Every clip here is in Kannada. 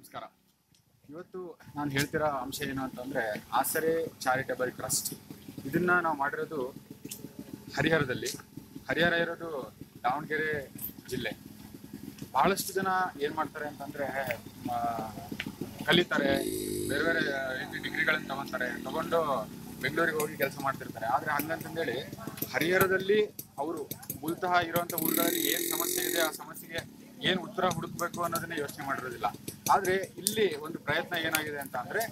ನಮಸ್ಕಾರ. ಇವತ್ತು ನಾನು ಹೇಳ್ತಿರೋ ಅಂಶ ಏನು ಅಂತಂದ್ರೆ ಆಸರೆ ಚಾರಿಟಬಲ್ ಟ್ರಸ್ಟ್. ಇದನ್ನ ನಾವು ಮಾಡಿರೋದು ಹರಿಹರದಲ್ಲಿ. ಹರಿಹರ ಇರೋದು ದಾವಣಗೆರೆ ಜಿಲ್ಲೆ. ಬಹಳಷ್ಟು ಜನ ಏನ್ ಮಾಡ್ತಾರೆ ಅಂತಂದ್ರೆ ಕಲಿತಾರೆ, ಬೇರೆ ಬೇರೆ ರೀತಿ ಡಿಗ್ರಿಗಳನ್ನು ತಗೊಂತಾರೆ, ತಗೊಂಡು ಬೆಂಗಳೂರಿಗೆ ಹೋಗಿ ಕೆಲಸ ಮಾಡ್ತಿರ್ತಾರೆ. ಆದ್ರೆ ಹಂಗಂತಂದೇಳಿ ಹರಿಹರದಲ್ಲಿ ಅವರು ಮೂಲತಃ ಇರುವಂತ ಊರುಗಳಲ್ಲಿ ಏನ್ ಸಮಸ್ಯೆ ಇದೆ, ಆ ಸಮಸ್ಯೆಗೆ ಏನ್ ಉತ್ತರ ಹುಡುಕ್ಬೇಕು ಅನ್ನೋದನ್ನ ಯೋಚನೆ ಮಾಡಿರೋದಿಲ್ಲ. ಆದ್ರೆ ಇಲ್ಲಿ ಒಂದು ಪ್ರಯತ್ನ ಏನಾಗಿದೆ ಅಂತ ಅಂದ್ರೆ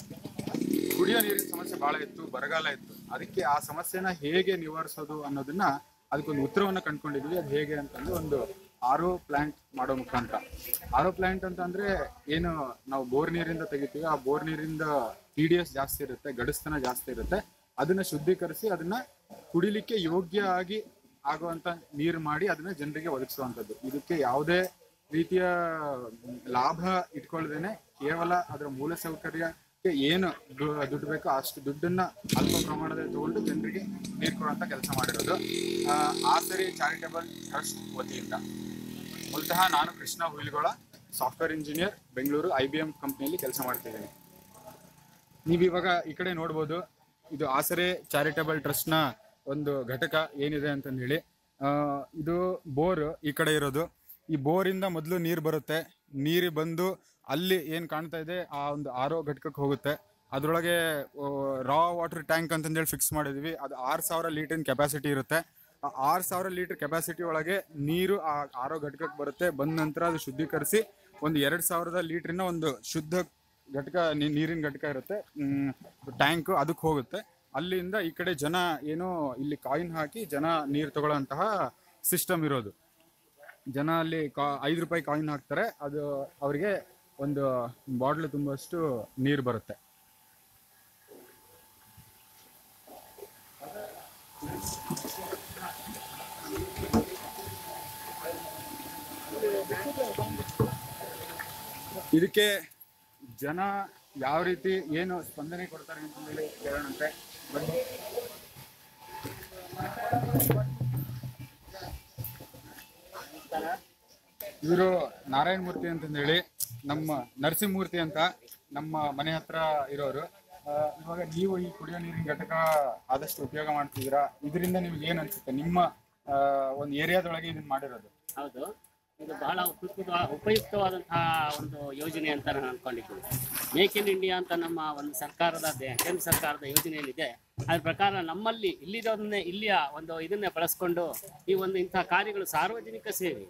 ಕುಡಿಯೋ ನೀರಿನ ಸಮಸ್ಯೆ ಬಹಳ ಇತ್ತು, ಬರಗಾಲ ಇತ್ತು. ಅದಕ್ಕೆ ಆ ಸಮಸ್ಯೆನ ಹೇಗೆ ನಿವಾರಿಸೋದು ಅನ್ನೋದನ್ನ ಅದಕ್ಕೊಂದು ಉತ್ತರವನ್ನ ಕಂಡ್ಕೊಂಡಿದ್ವಿ. ಅದು ಹೇಗೆ ಅಂತಂದ್ರೆ ಒಂದು ಆರೋ ಪ್ಲಾಂಟ್ ಮಾಡೋ ಮುಖಾಂತರ. ಆರೋ ಪ್ಲಾಂಟ್ ಅಂತ ಅಂದ್ರೆ ಏನು ನಾವು ಬೋರ್ ನೀರಿಂದ ತೆಗಿತೀವಿ. ಆ ಬೋರ್ ನೀರಿಂದ ಟಿ ಡಿ ಎಸ್ ಜಾಸ್ತಿ ಇರುತ್ತೆ, ಗಡಸ್ತನ ಜಾಸ್ತಿ ಇರುತ್ತೆ. ಅದನ್ನ ಶುದ್ಧೀಕರಿಸಿ ಅದನ್ನ ಕುಡಿಲಿಕ್ಕೆ ಯೋಗ್ಯ ಆಗಿ ಆಗುವಂತ ನೀರು ಮಾಡಿ ಅದನ್ನ ಜನರಿಗೆ ಒದಗಿಸುವಂತದ್ದು. ಇದಕ್ಕೆ ಯಾವುದೇ ರೀತಿಯ ಲಾಭ ಇಟ್ಕೊಳ್ದೇನೆ ಕೇವಲ ಅದರ ಮೂಲ ಸೌಕರ್ಯಕ್ಕೆ ಏನು ದುಡ್ಡು ಬೇಕೋ ಅಷ್ಟು ದುಡ್ಡನ್ನ ಅಲ್ಪ ಪ್ರಮಾಣದಲ್ಲಿ ತಗೊಂಡು ಜನರಿಗೆ ನೀರು ಕೊಡುವಂತ ಕೆಲಸ ಮಾಡಿರೋದು. ಆಸರಿ ಚಾರಿಟಬಲ್ ಟ್ರಸ್ಟ್ ವತಿಯಿಂದ ಮೂಲತಃ ನಾನು Krishna Huligol software engineer, Bengaluru I B M ಕಂಪ್ನಿಯಲ್ಲಿ ಕೆಲಸ ಮಾಡ್ತಿದ್ದೀನಿ. ನೀವು ಇವಾಗ ಈ ಕಡೆ ನೋಡ್ಬೋದು, ಇದು ಆಸರೆ ಚಾರಿಟಬಲ್ ಟ್ರಸ್ಟ್ನ ಒಂದು ಘಟಕ ಏನಿದೆ ಅಂತಂದು ಹೇಳಿ ಇದು ಬೋರ್ ಈ ಕಡೆ ಇರೋದು. ಈ ಬೋರಿಂದ ಮೊದಲು ನೀರು ಬರುತ್ತೆ. ನೀರು ಬಂದು ಅಲ್ಲಿ ಏನು ಕಾಣ್ತಾ ಇದೆ, ಆ ಒಂದು ಆರೋ ಘಟಕಕ್ಕೆ ಹೋಗುತ್ತೆ. ಅದರೊಳಗೆ ರಾ ವಾಟರ್ ಟ್ಯಾಂಕ್ ಅಂತಂದೇಳಿ ಫಿಕ್ಸ್ ಮಾಡಿದ್ವಿ. ಅದು ಆರು ಸಾವಿರ ಲೀಟ್ರಿನ ಕೆಪಾಸಿಟಿ ಇರುತ್ತೆ. ಆ ಆರು ಸಾವಿರ ಲೀಟರ್ ಕೆಪಾಸಿಟಿ ಒಳಗೆ ನೀರು ಆ ಆರೋ ಘಟಕಕ್ಕೆ ಬರುತ್ತೆ. ಬಂದ ನಂತರ ಅದು ಶುದ್ಧೀಕರಿಸಿ ಒಂದು ಎರಡು ಸಾವಿರದ ಲೀಟ್ರಿನ ಒಂದು ಶುದ್ಧ ಘಟಕ ನೀರಿನ ಘಟಕ ಇರುತ್ತೆ. ಟ್ಯಾಂಕ್ ಅದಕ್ಕೆ ಹೋಗುತ್ತೆ. ಅಲ್ಲಿಂದ ಈ ಕಡೆ ಜನ ಏನೋ ಇಲ್ಲಿ ಕಾಯಿನ್ ಹಾಕಿ ಜನ ನೀರು ತಗೊಳ್ಳೋಂತಹ ಸಿಸ್ಟಮ್ ಇರೋದು. ಜನ ಅಲ್ಲಿ ಕಾ, ಐದು ರೂಪಾಯಿ ಕಾಯಿನ್ ಹಾಕ್ತಾರೆ. ಅದು ಅವರಿಗೆ ಒಂದು ಬಾಟ್ಲ್ ತುಂಬಷ್ಟು ನೀರು ಬರುತ್ತೆ. ಇದಕ್ಕೆ ಜನ ಯಾವ ರೀತಿ ಏನು ಸ್ಪಂದನೆ ಕೊಡ್ತಾರೆ ಅಂತ ಹೇಳಿ ಕೇಳೋಣಂತೆ ಇವರು ನಾರಾಯಣ ಮೂರ್ತಿ ಅಂತ ಹೇಳಿ ನಮ್ಮ ನರಸಿಂಹಮೂರ್ತಿ ಅಂತ ನಮ್ಮ ಮನೆ ಹತ್ರ ಇರೋರು. ಇವಾಗ ನೀವು ಈ ಕುಡಿಯೋ ನೀರಿನ ಘಟಕ ಆದಷ್ಟು ಉಪಯೋಗ ಮಾಡ್ತಿದ್ದೀರಾ? ಇದರಿಂದ ನಿಮ್ಗೆ ಏನ್ ಅನ್ಸುತ್ತೆ? ನಿಮ್ಮ ಒಂದು ಏರಿಯಾದೊಳಗೆ ಇದನ್ನ ಮಾಡಿರೋದು. ಹೌದು. ಇದು ಬಹಳ ಉಪಯುಕ್ತ ಉಪಯುಕ್ತವಾದಂತಹ ಒಂದು ಯೋಜನೆ ಅಂತ ನಾನು ಅನ್ಕೊಂಡಿದ್ದೀನಿ. ಮೇಕ್ ಇನ್ ಇಂಡಿಯಾ ಅಂತ ನಮ್ಮ ಒಂದು ಸರ್ಕಾರದ ಕೇಂದ್ರ ಸರ್ಕಾರದ ಯೋಜನೆ ಏನಿದೆ ಅದ್ರ ಪ್ರಕಾರ ನಮ್ಮಲ್ಲಿ ಇಲ್ಲಿದೊಂದನ್ನೇ ಇಲ್ಲಿಯ ಒಂದು ಇದನ್ನೇ ಬಳಸ್ಕೊಂಡು ಈ ಒಂದು ಇಂತಹ ಕಾರ್ಯಗಳು ಸಾರ್ವಜನಿಕ ಸೇವೆ,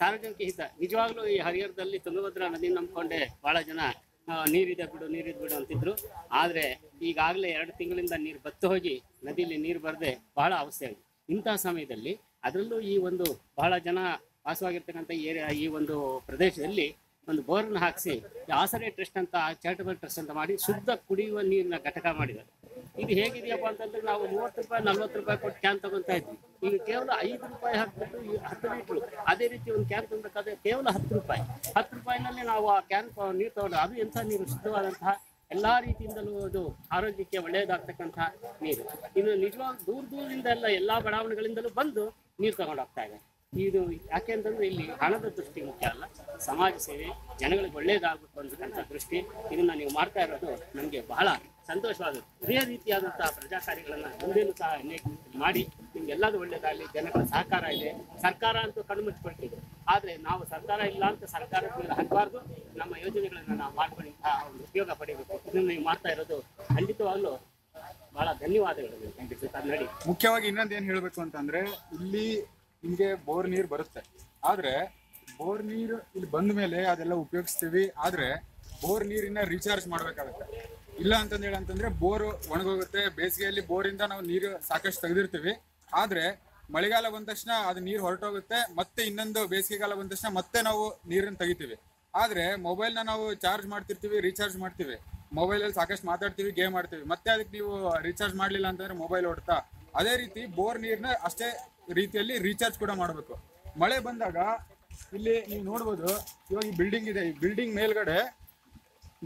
ಸಾರ್ವಜನಿಕ ಹಿತ. ನಿಜವಾಗ್ಲೂ ಈ ಹರಿಹರದಲ್ಲಿ ತುಂಗಭದ್ರಾ ನದಿ ನಂಬ್ಕೊಂಡೆ ಬಹಳ ಜನ ನೀರಿದ ಬಿಡು, ನೀರಿದ್ ಬಿಡು ಅಂತಿದ್ರು. ಆದ್ರೆ ಈಗಾಗಲೇ ಎರಡು ತಿಂಗಳಿಂದ ನೀರು ಬತ್ತು ಹೋಗಿ ನದಿಯಲ್ಲಿ ನೀರು ಬರದೆ ಬಹಳ ಅವಸ್ಥೆ ಆಗಿದೆ. ಇಂತಹ ಸಮಯದಲ್ಲಿ ಅದರಲ್ಲೂ ಈ ಒಂದು ಬಹಳ ಜನ ವಾಸವಾಗಿರ್ತಕ್ಕಂಥ ಏರಿಯಾ, ಈ ಒಂದು ಪ್ರದೇಶದಲ್ಲಿ ಒಂದು ಬೋರ್ನ ಹಾಕಿಸಿ ಆಸರೆ ಟ್ರಸ್ಟ್ ಅಂತ, ಚಾರಿಟಬಲ್ ಟ್ರಸ್ಟ್ ಅಂತ ಮಾಡಿ ಶುದ್ಧ ಕುಡಿಯುವ ನೀರಿನ ಘಟಕ ಮಾಡಿದ್ದಾರೆ. ಇದು ಹೇಗಿದೆಯಪ್ಪ ಅಂತಂದ್ರೆ ನಾವು ಮೂವತ್ತು ರೂಪಾಯಿ, ನಲ್ವತ್ತು ರೂಪಾಯಿ ಕೊಟ್ಟು ಕ್ಯಾನ್ ತಗೊಂತಾ ಇದ್ವಿ. ಈಗ ಕೇವಲ ಐದು ರೂಪಾಯಿ ಹಾಕ್ಬಿಟ್ಟು ಈ ಹತ್ತು ಲೀಟ್ರು, ಅದೇ ರೀತಿ ಒಂದು ಕ್ಯಾನ್ ತಗೊಬೇಕಾದ್ರೆ ಕೇವಲ ಹತ್ತು ರೂಪಾಯಿ. ಹತ್ತು ರೂಪಾಯಿನಲ್ಲಿ ನಾವು ಆ ಕ್ಯಾನ್ ನೀರು ತಗೊಂಡು ಅದು ಎಂಥ ನೀರು? ಶುದ್ಧವಾದಂತಹ ಎಲ್ಲಾ ರೀತಿಯಿಂದಲೂ ಅದು ಆರೋಗ್ಯಕ್ಕೆ ಒಳ್ಳೆಯದಾಗ್ತಕ್ಕಂತಹ ನೀರು. ಇನ್ನು ನಿಜವಾಗ ದೂರ ದೂರದಿಂದ ಎಲ್ಲ ಎಲ್ಲಾ ಬಡಾವಣೆಗಳಿಂದಲೂ ಬಂದು ನೀರು ತಗೊಂಡೋಗ್ತಾ ಇದೆ. ಇದು ಯಾಕೆ ಅಂತಂದ್ರೆ ಇಲ್ಲಿ ಹಣದ ದೃಷ್ಟಿ ಮುಖ್ಯ ಅಲ್ಲ. ಸಮಾಜ ಸೇವೆ ಜನಗಳಿಗೆ ಒಳ್ಳೇದಾಗುತ್ತೆ ಅಂತಕ್ಕಂಥ ದೃಷ್ಟಿ ಇದನ್ನ ನೀವು ಮಾಡ್ತಾ ಇರೋದು ನಮಗೆ ಬಹಳ ಸಂತೋಷವಾಗುತ್ತೆ ಇದೇ ರೀತಿಯಾದಂತಹ ಪ್ರಜಾ ಕಾರ್ಯಗಳನ್ನ ಮುಂದೇನು ಸಹ ಮಾಡಿ ನಿಮ್ಗೆಲ್ಲದೂ ಒಳ್ಳೇದಾಗಲಿ, ಜನಗಳ ಸಹಕಾರ ಇದೆ. ಸರ್ಕಾರ ಅಂತೂ ಕಣ್ಮುಚ್ಚಿಕೊಳ್ತಿದೆ ಆದ್ರೆ ನಾವು ಸರ್ಕಾರ ಇಲ್ಲ ಅಂತ ಸರ್ಕಾರದ ಮೇಲೆ ಹಾಕಬಾರ್ದು. ನಮ್ಮ ಯೋಜನೆಗಳನ್ನ ನಾವು ಮಾಡ್ಕೊಂಡು ಇಂತಹ ಒಂದು ಉಪಯೋಗ ಪಡಿಬೇಕು. ಇದನ್ನು ನೀವು ಮಾಡ್ತಾ ಇರೋದು ಖಂಡಿತವಾಗ್ಲೂ ಬಹಳ ಧನ್ಯವಾದಗಳು. ಮುಖ್ಯವಾಗಿ ಇನ್ನೊಂದು ಏನ್ ಹೇಳಬೇಕು ಅಂತಂದ್ರೆ ಇಲ್ಲಿ ನಿಮ್ಗೆ ಬೋರ್ ನೀರು ಬರುತ್ತೆ. ಆದರೆ ಬೋರ್ ನೀರು ಇಲ್ಲಿ ಬಂದ ಮೇಲೆ ಅದೆಲ್ಲ ಉಪಯೋಗಿಸ್ತೀವಿ. ಆದರೆ ಬೋರ್ ನೀರಿನ ರೀಚಾರ್ಜ್ ಮಾಡಬೇಕಾಗುತ್ತೆ. ಇಲ್ಲ ಅಂತಂದೇಳಿ ಅಂತಂದ್ರೆ ಬೋರ್ ಒಣಗೋಗುತ್ತೆ. ಬೇಸಿಗೆಯಲ್ಲಿ ಬೋರಿಂದ ನಾವು ನೀರು ಸಾಕಷ್ಟು ತೆಗೆದಿರ್ತೀವಿ. ಆದರೆ ಮಳೆಗಾಲ ಬಂದ ತಕ್ಷಣ ಅದು ನೀರು ಹೊರಟೋಗುತ್ತೆ. ಮತ್ತೆ ಇನ್ನೊಂದು ಬೇಸಿಗೆಗಾಲ ಬಂದ ತಕ್ಷಣ ಮತ್ತೆ ನಾವು ನೀರನ್ನು ತೆಗಿತೀವಿ. ಆದರೆ ಮೊಬೈಲ್ನ ನಾವು ಚಾರ್ಜ್ ಮಾಡ್ತಿರ್ತೀವಿ ರೀಚಾರ್ಜ್ ಮಾಡ್ತೀವಿ. ಮೊಬೈಲಲ್ಲಿ ಸಾಕಷ್ಟು ಮಾತಾಡ್ತೀವಿ ಗೇಮ್ ಆಡ್ತೀವಿ. ಮತ್ತೆ ಅದಕ್ಕೆ ನೀವು ರೀಚಾರ್ಜ್ ಮಾಡಲಿಲ್ಲ ಅಂತಂದ್ರೆ ಮೊಬೈಲ್ ಓಡ್ತಾ. ಅದೇ ರೀತಿ ಬೋರ್ ನೀರನ್ನ ಅಷ್ಟೇ ರೀತಿಯಲ್ಲಿ ರೀಚಾರ್ಜ್ ಕೂಡ ಮಾಡಬೇಕು. ಮಳೆ ಬಂದಾಗ ಇಲ್ಲಿ ನೀವು ನೋಡ್ಬೋದು, ಇವಾಗ ಈ ಬಿಲ್ಡಿಂಗ್ ಇದೆ. ಈ ಬಿಲ್ಡಿಂಗ್ ಮೇಲ್ಗಡೆ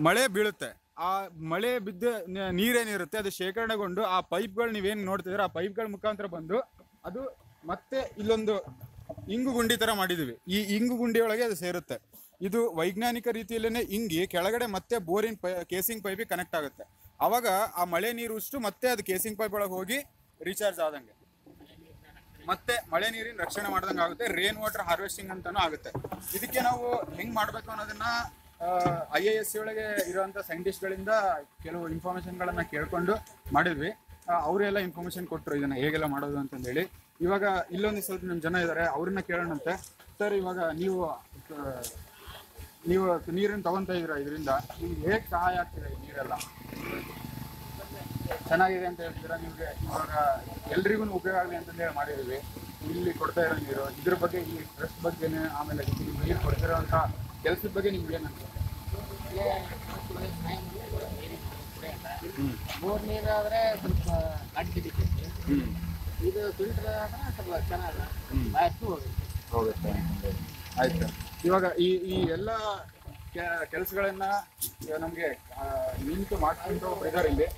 ಮಳೆ ಬೀಳುತ್ತೆ. ಆ ಮಳೆ ಬಿದ್ದ ನೀರೇನಿರುತ್ತೆ, ಅದು ಶೇಖರಣೆಗೊಂಡು ಆ ಪೈಪ್ಗಳು ನೀವೇನು ನೋಡ್ತಿದ್ರೆ ಆ ಪೈಪ್ಗಳ ಮುಖಾಂತರ ಬಂದು ಅದು ಮತ್ತೆ ಇಲ್ಲೊಂದು ಇಂಗು ಗುಂಡಿ ಥರ ಮಾಡಿದ್ದೀವಿ. ಈ ಇಂಗು ಗುಂಡಿಯೊಳಗೆ ಅದು ಸೇರುತ್ತೆ. ಇದು ವೈಜ್ಞಾನಿಕ ರೀತಿಯಲ್ಲೇ ಇಂಗಿ, ಕೆಳಗಡೆ ಮತ್ತೆ ಬೋರಿನ ಪೈ ಕೇಸಿಂಗ್ ಪೈಪಿಗೆ ಕನೆಕ್ಟ್ ಆಗುತ್ತೆ. ಆವಾಗ ಆ ಮಳೆ ನೀರು ಉಷ್ಟು ಮತ್ತೆ ಅದು ಕೇಸಿಂಗ್ ಪೈಪ್ ಒಳಗೆ ಹೋಗಿ ರೀಚಾರ್ಜ್ ಆದಂಗೆ. ಮತ್ತೆ ಮಳೆ ನೀರಿನ ರಕ್ಷಣೆ ಮಾಡ್ದಂಗೆ ಆಗುತ್ತೆ ರೇನ್ ವಾಟರ್ ಹಾರ್ವೆಸ್ಟಿಂಗ್ ಅಂತಾನು ಆಗುತ್ತೆ. ಇದಕ್ಕೆ ನಾವು ಹೆಂಗ್ ಮಾಡ್ಬೇಕು ಅನ್ನೋದನ್ನ ಐ ಎ ಎಸ್ ಒಳಗೆ ಇರುವಂತ ಸೈಂಟಿಸ್ಟ್ಗಳಿಂದ ಕೆಲವು ಇನ್ಫಾರ್ಮೇಶನ್ಗಳನ್ನ ಕೇಳ್ಕೊಂಡು ಮಾಡಿದ್ವಿ. ಅವರೆಲ್ಲ ಇನ್ಫಾರ್ಮೇಶನ್ ಕೊಟ್ಟರು ಇದನ್ನ ಹೇಗೆಲ್ಲ ಮಾಡೋದು ಅಂತಂದೇಳಿ. ಇವಾಗ ಇಲ್ಲೊಂದು ಸ್ವಲ್ಪ ನಮ್ಮ ಜನ ಇದ್ದಾರೆ ಅವ್ರನ್ನ ಕೇಳೋಣಂತೆ. ಸರ್, ಇವಾಗ ನೀವು ನೀವು ನೀರನ್ನು ತಗೊಂತ ಇದ್ದೀರಾ ಇದರಿಂದ? ನಿಮ್ಗೆ ಹೇಗೆ ಸಹಾಯ ಆಗ್ತಿದೆ ಈ ನೀರೆಲ್ಲ? ಚೆನ್ನಾಗಿದೆ ಅಂತ ಹೇಳ್ತೀರಾ? ನಿಮಗೆ ಇವಾಗ ಎಲ್ರಿಗೂ ಉಪಯೋಗ ಆಗಲಿ ಅಂತಂದು ಹೇಳಿ ಮಾಡಿದೀವಿ ಇಲ್ಲಿ ಕೊಡ್ತಾ ಇರೋ ನೀರು ಇದ್ರ ಬಗ್ಗೆ ಈ ಡ್ರೆಸ್ ಬಗ್ಗೆನೇ ಆಮೇಲೆ ಈ ನೀರು ಕೊಡ್ತಿರೋಂಥ ಕೆಲಸದ ಬಗ್ಗೆ ನಿಮ್ಗೆ ಏನು ಅನ್ಸುತ್ತೆ? ಮೂರು ನೀರಾದರೆ ಸ್ವಲ್ಪ ಅಡ್ಡಿಡಿತೈತಿ ಇದು ಫಿಲ್ಟರ್ ಆದ್ರೆ ಸ್ವಲ್ಪ ಚೆನ್ನಾಗಿ ಹೋಗುತ್ತೆ. ಹೋಗುತ್ತೆ. ಆಯ್ತು. ಇವಾಗ ಈ ಈ ಎಲ್ಲ ಕೆಲಸಗಳನ್ನ ನಮಗೆ ನಿಂತು ಮಾಡ್ಕೊಂಡು ಒಬ್ರು ಇದಾರೆ ಇಲ್ಲಿ.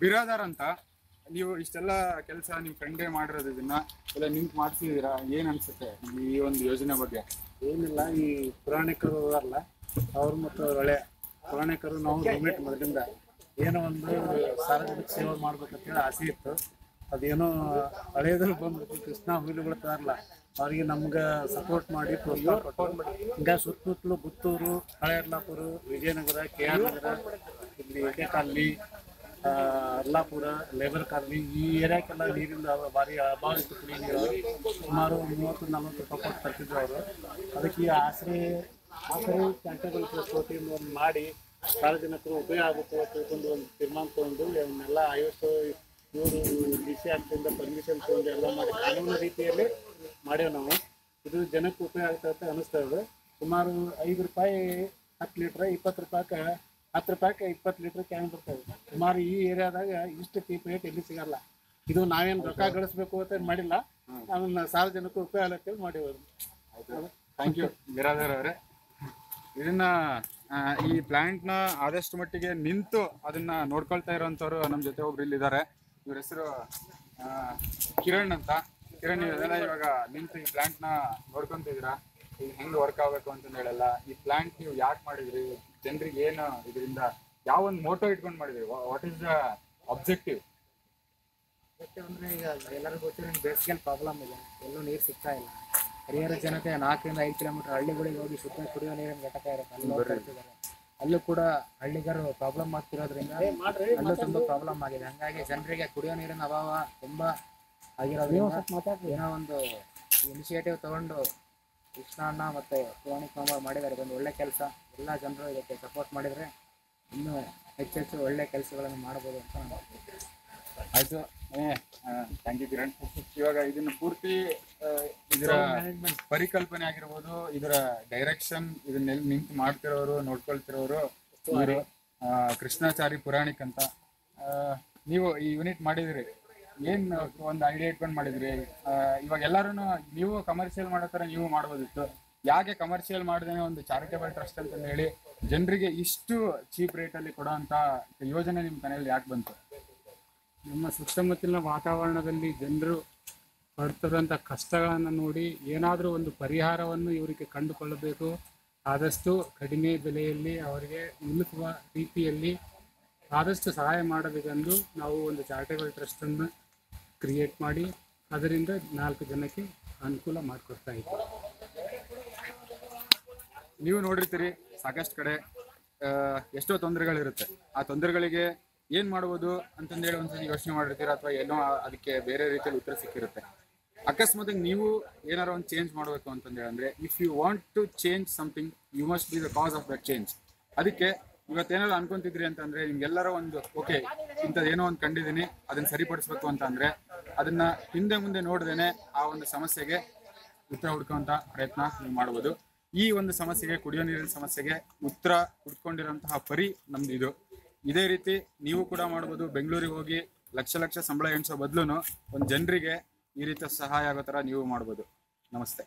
ಬಿರಾದಾರ್ ಅಂತ. ನೀವು ಇಷ್ಟೆಲ್ಲ ಕೆಲಸ ನಿಮ್ ಫ್ರೆಂಡೇ ಮಾಡಿರೋದು ಇದನ್ನ ಎಲ್ಲ ನಿಂತು ಮಾಡ್ತಿದ್ದೀರಾ ಏನ್ ಅನ್ಸುತ್ತೆ ಈ ಒಂದು ಯೋಜನೆ ಬಗ್ಗೆ? ಏನಿಲ್ಲ, ಈ ಪುರಾಣಿಕರು ಅಲ್ಲ, ಅವ್ರು ಮತ್ತು ಅವ್ರ ಹಳೆ ಪುರಾಣಿಕರು ನಾವು ರಿಮೇಟ್ ಮಾಡೋದ್ರಿಂದ ಏನೋ ಒಂದು ಸಾರ್ವಜನಿಕ ಸೇವೆ ಮಾಡ್ಬೇಕಂತೇಳಿ ಆಸೆ ಇತ್ತು. ಅದೇನೋ ಹಳೆಯದ್ರಲ್ಲಿ ಬಂದ್ಬಿಟ್ಟು ಕೃಷ್ಣ ಹುಲಿಗಳಾರಲ್ಲ ಅವ್ರಿಗೆ ನಮ್ಗೆ ಸಪೋರ್ಟ್ ಮಾಡಿ ಪ್ರೋತ್ಸಾಹ ಹಿಂಗ ಸುತ್ತಮುತ್ತಲು ಪುತ್ತೂರು ಹಳೆಯರ್ಲಾಪುರ ವಿಜಯನಗರ ಕೆ ಆರ್ ನಗರ, ಇಲ್ಲಿ ಎಡೆ ಕಾಲನಿ ಅರ್ಲಾಪುರ ಲೇಬರ್ ಕಾಲನಿ, ಈ ಏರಿಯಾಕ್ಕೆಲ್ಲ ನೀರಿಂದ ಭಾರಿ ಅಭಾವ ಇತ್ತು ಕುಡಿಯೋ ಸುಮಾರು ಮೂವತ್ತು, ನಲ್ವತ್ತು ರೂಪಾಯಿ ಕೊಟ್ಟು ತರ್ತಿದ್ರು ಅವರು. ಅದಕ್ಕೆ ಈ ಆಸರೆ ಆಸರೆ ಟ್ರಾನ್ಸ್ಪೋರ್ಟಿಂಗ್ ಒಂದು ಮಾಡಿ ಸಾರ್ವಜನಿಕರು ಉಪಯೋಗ ಆಗುತ್ತೆ ತಿಳ್ಕೊಂಡು ಒಂದು ತೀರ್ಮಾನ ತಗೊಂಡು ಇವನ್ನೆಲ್ಲ ಐವತ್ತು ಇವರು ಡಿ ಸಿ ಆಗ್ತಿಂದ ಪರ್ಮಿಷನ್ ತಗೊಂಡು ಎಲ್ಲ ಮಾಡಿ ಕಾನೂನು ರೀತಿಯಲ್ಲಿ ಮಾಡೇವು ನಾವು. ಇದು ಜನಕ್ಕೆ ಉಪಯೋಗ ಆಗ್ತದೆ ಅಂತ ಅನಿಸ್ತಾ ಇದೆ. ಸುಮಾರು ಐದು ರೂಪಾಯಿ ಹತ್ತು ಲೀಟ್ರ್ ಇಪ್ಪತ್ತು ರೂಪಾಯಿಗೆ ಹತ್ತು ರೂಪಾಯಿಗೆ ಇಪ್ಪತ್ತು ಲೀಟ್ರ್ ಕ್ಯಾನ್ ಬರ್ತದೆ. ಸುಮಾರು ಈ ಏರಿಯಾದಾಗ ಇಷ್ಟು ಚೀಪ್ ರೇಟ್ ಎಲ್ಲಿ ಸಿಗಲ್ಲ. ಇದು ನಾವೇನು ರೊಕ್ಕ ಗಳಿಸ್ಬೇಕು ಅಂತ ಮಾಡಿಲ್ಲ. ಅದನ್ನ ಸಾರ್ವಜನಿಕ ಉಪಯೋಗ ಆಗ್ತೇವೆ ಮಾಡಿರೋದು. ಥ್ಯಾಂಕ್ ಯು ಬಿರಾದರ್ ಅವರೇ. ಇದನ್ನ ಈ ಪ್ಲಾಂಟ್ನ ಆದಷ್ಟು ಮಟ್ಟಿಗೆ ನಿಂತು ಅದನ್ನ ನೋಡ್ಕೊಳ್ತಾ ಇರೋಂಥವ್ರು ನಮ್ಮ ಜೊತೆ ಒಬ್ರು ಇಲ್ಲಿದ್ದಾರೆ. ಇವ್ರ ಹೆಸರು ಕಿರಣ್ ಅಂತ. ಕಿರಣ್ ನೀವೆಲ್ಲ ಇವಾಗ ನಿಂತು ಈ ಪ್ಲಾಂಟ್ನ ನೋಡ್ಕೊಂತಿದ್ದೀರಾ ಈಗ ಹೆಂಗ್ ವರ್ಕ್ ಆಗ್ಬೇಕು ಅಂತ ಹೇಳಲ್ಲ ಈ ಪ್ಲಾಂಟ್ ನೀವು ಯಾಕೆ ಮಾಡಿದ್ರಿ? ಜನರಿಗೆ ಏನು ಇದರಿಂದ ಯಾವ ಒಂದು ಮೋಟೋ ಇಟ್ಕೊಂಡು ಮಾಡಿದ್ರಿ? ವಾಟ್ ಇಸ್ ದ ಅಬ್ಜೆಕ್ಟಿವ್ ಅಂದ್ರೆ ಈಗ ಎಲ್ಲರಿಗೂ ಗೊತ್ತಿರೋ ಬೇಸಿಗೆಯಲ್ಲಿ ಪ್ರಾಬ್ಲಮ್ ಇದೆ. ಎಲ್ಲೂ ನೀರು ಸಿಗ್ತಾ ಇಲ್ಲ. ಹರಿಹರ ಜನತೆ ನಾಲ್ಕರಿಂದ ಐದು ಕಿಲೋಮೀಟರ್ ಹಳ್ಳಿಗಳಿಗೆ ಹೋಗಿ ಶುದ್ಧ ಕುಡಿಯೋ ನೀರಿನ ಘಟಕ ಇರುತ್ತೆ. ಅಲ್ಲಿ ಅಲ್ಲೂ ಕೂಡ ಹಳ್ಳಿಗರು ಪ್ರಾಬ್ಲಮ್ ಆಗ್ತಿರೋದ್ರಿಂದ ಅಲ್ಲೂ ತುಂಬಾ ಪ್ರಾಬ್ಲಮ್ ಆಗಿದೆ. ಹಂಗಾಗಿ ಜನರಿಗೆ ಕುಡಿಯೋ ನೀರಿನ ಅಭಾವ ತುಂಬಾ ಏನೋ ಒಂದು ಇನಿಷಿಯೇಟಿವ್ ತಗೊಂಡು ಕೃಷ್ಣ ಅಣ್ಣ ಮತ್ತೆ ಪುರಾಣಿಕ್ ಮಾಮ ಮಾಡಿದ್ದಾರೆ. ಇದೊಂದು ಒಳ್ಳೆ ಕೆಲಸ. ಎಲ್ಲ ಜನರು ಇದಕ್ಕೆ ಸಪೋರ್ಟ್ ಮಾಡಿದ್ರೆ ಇನ್ನೂ ಹೆಚ್ಚೆಚ್ಚು ಒಳ್ಳೆ ಕೆಲಸಗಳನ್ನು ಮಾಡಬಹುದು ಅಂತ ನಾನು ಆಯ್ತು. Thank you Kiran. ಇವಾಗ ಇದನ್ನ ಪೂರ್ತಿ ಇದರ ಪರಿಕಲ್ಪನೆ ಆಗಿರ್ಬೋದು ಇದರ ಡೈರೆಕ್ಷನ್ ಇದನ್ನೆಲ್ಲ ನಿಂತು ಮಾಡ್ತಿರೋರು ನೋಡ್ಕೊಳ್ತಿರೋರು ಇವರು ಕೃಷ್ಣಾಚಾರಿ ಪುರಾಣಿಕ್ ಅಂತ. ಆ, ನೀವು ಈ ಯೂನಿಟ್ ಮಾಡಿದ್ರಿ. ಏನ್ ಒಂದು ಐಡಿಯಾ ಇಟ್ಕೊಂಡು ಮಾಡಿದ್ರಿ? ಇವಾಗ ಎಲ್ಲರೂ ನೀವು ಕಮರ್ಷಿಯಲ್ ಮಾಡೋ ಥರ ನೀವು ಮಾಡ್ಬೋದಿತ್ತು. ಯಾಕೆ ಕಮರ್ಷಿಯಲ್ ಮಾಡದೇನೆ ಒಂದು ಚಾರಿಟೇಬಲ್ ಟ್ರಸ್ಟ್ ಅಂತ ಹೇಳಿ ಜನರಿಗೆ ಇಷ್ಟು ಚೀಪ್ ರೇಟಲ್ಲಿ ಕೊಡೋ ಅಂತ ಯೋಜನೆ ನಿಮ್ಮ ಮನೆಯಲ್ಲಿ ಯಾಕೆ ಬಂತು? ನಮ್ಮ ಸುತ್ತಮುತ್ತಲಿನ ವಾತಾವರಣದಲ್ಲಿ ಜನರು ಪಡ್ತಿರುವಂಥ ಕಷ್ಟಗಳನ್ನು ನೋಡಿ ಏನಾದರೂ ಒಂದು ಪರಿಹಾರವನ್ನು ಇವರಿಗೆ ಕಂಡುಕೊಳ್ಳಬೇಕು. ಆದಷ್ಟು ಕಡಿಮೆ ಬೆಲೆಯಲ್ಲಿ ಅವರಿಗೆ ನಿಲುಕುವ ರೀತಿಯಲ್ಲಿ ಆದಷ್ಟು ಸಹಾಯ ಮಾಡಬೇಕೆಂದು ನಾವು ಒಂದು ಚಾರಿಟೇಬಲ್ ಟ್ರಸ್ಟನ್ನು ಕ್ರಿಯೇಟ್ ಮಾಡಿ ಅದರಿಂದ ನಾಲ್ಕು ಜನಕ್ಕೆ ಅನುಕೂಲ ಮಾಡಿಕೊಡ್ತಾ ಇದ್ದೀವಿ. ನೀವು ನೋಡಿರ್ತೀರಿ, ಸಾಕಷ್ಟು ಕಡೆ ಎಷ್ಟೋ ತೊಂದರೆಗಳಿರುತ್ತೆ. ಆ ತೊಂದರೆಗಳಿಗೆ ಏನು ಮಾಡ್ಬೋದು ಅಂತಂದೇಳಿ ಒಂದ್ಸತಿ ಯೋಚನೆ ಮಾಡಿರ್ತೀರ ಅಥವಾ ಏನೋ ಅದಕ್ಕೆ ಬೇರೆ ರೀತಿಯಲ್ಲಿ ಉತ್ತರ ಸಿಕ್ಕಿರುತ್ತೆ. ಅಕಸ್ಮಾತ್ ನೀವು ಏನಾರ ಒಂದು ಚೇಂಜ್ ಮಾಡಬೇಕು ಅಂತಂದೇಳಿ ಅಂದ್ರೆ if you want to change something you must be the cause of that change ಅದಕ್ಕೆ ಇವತ್ತೇನಾದ್ರು ಅನ್ಕೊಂತಿದ್ರಿ ಅಂತಂದ್ರೆ ನಿಮ್ಗೆಲ್ಲರ ಒಂದು ಓಕೆ ಇಂಥದ್ದೇನೋ ಒಂದು ಕಂಡಿದ್ದೀನಿ, ಅದನ್ನ ಸರಿಪಡಿಸ್ಬೇಕು ಅಂತ ಅಂದ್ರೆ ಅದನ್ನ ಹಿಂದೆ ಮುಂದೆ ನೋಡ್ದೇನೆ ಆ ಒಂದು ಸಮಸ್ಯೆಗೆ ಉತ್ತರ ಹುಡ್ಕೋಂತ ಪ್ರಯತ್ನ ನೀವು ಮಾಡ್ಬೋದು. ಈ ಒಂದು ಸಮಸ್ಯೆಗೆ, ಕುಡಿಯೋ ನೀರಿನ ಸಮಸ್ಯೆಗೆ ಉತ್ತರ ಹುಡ್ಕೊಂಡಿರೋಂತಹ ಪರಿ ನಮ್ದು ಇದು. ಇದೇ ರೀತಿ ನೀವು ಕೂಡ ಮಾಡ್ಬೋದು, ಬೆಂಗಳೂರಿಗೆ ಹೋಗಿ ಲಕ್ಷ ಲಕ್ಷ ಸಂಬಳ ಎಣಿಸೋ ಬದಲು ಒಂದು ಜನರಿಗೆ ಈ ರೀತಿಯ ಸಹಾಯ ಆಗೋ ಥರ ನೀವು ಮಾಡ್ಬೋದು. ನಮಸ್ತೆ.